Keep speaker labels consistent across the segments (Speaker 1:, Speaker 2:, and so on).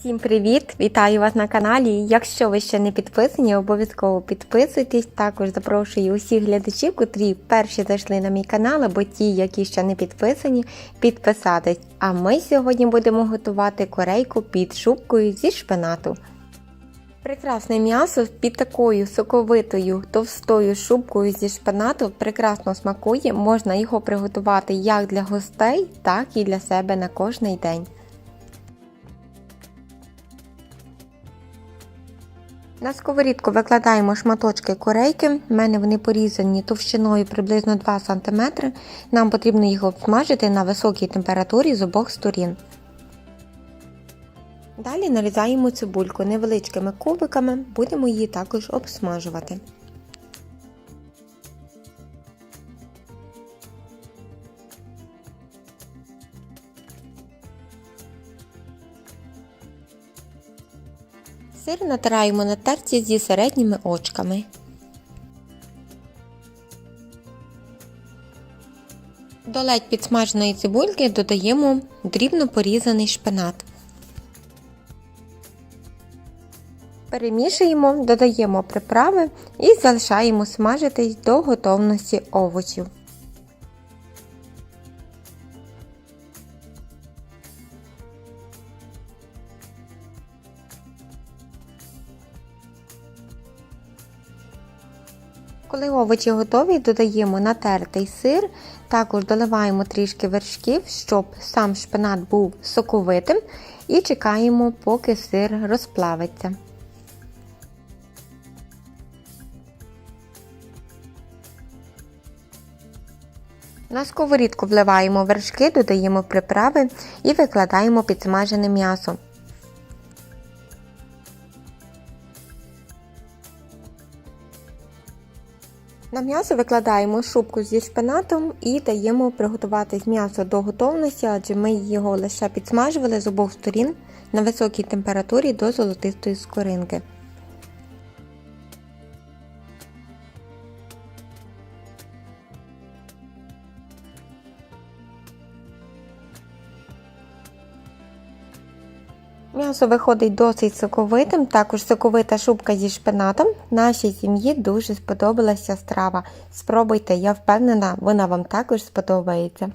Speaker 1: Всім привіт! Вітаю вас на каналі. Якщо ви ще не підписані, обов'язково підписуйтесь. Також запрошую усіх глядачів, котрі перші зайшли на мій канал, або ті, які ще не підписані, підписатись. А ми сьогодні будемо готувати корейку під шубкою зі шпинату. Прекрасне м'ясо під такою соковитою товстою шубкою зі шпинату прекрасно смакує. Можна його приготувати як для гостей, так і для себе на кожний день. На сковорідку викладаємо шматочки корейки. У мене вони порізані товщиною приблизно 2 см. Нам потрібно їх обсмажити на високій температурі з обох сторін. Далі нарізаємо цибульку невеличкими кубиками, будемо її також обсмажувати. Сир натираємо на терці зі середніми очками. До ледь підсмаженої цибульки додаємо дрібно порізаний шпинат. Перемішуємо, додаємо приправи і залишаємо смажитись до готовності овочів. Коли овочі готові, додаємо натертий сир, також доливаємо трішки вершків, щоб сам шпинат був соковитим, і чекаємо, поки сир розплавиться. На сковорідку вливаємо вершки, додаємо приправи і викладаємо підсмажене м'ясо. На м'ясо викладаємо шубку зі шпинатом і даємо приготувати м'ясо до готовності, адже ми його лише підсмажували з обох сторін на високій температурі до золотистої скоринки. М'ясо виходить досить соковитим, також соковита шубка зі шпинатом. Нашій сім'ї дуже сподобалася страва. Спробуйте, я впевнена, вона вам також сподобається.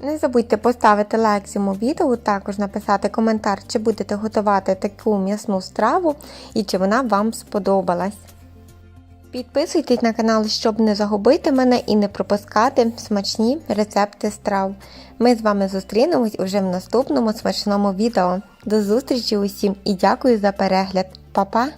Speaker 1: Не забудьте поставити лайк цьому відео, також написати коментар, чи будете готувати таку м'ясну страву і чи вона вам сподобалась. Підписуйтесь на канал, щоб не загубити мене і не пропускати смачні рецепти страв. Ми з вами зустрінемось уже в наступному смачному відео. До зустрічі усім і дякую за перегляд. Па-па!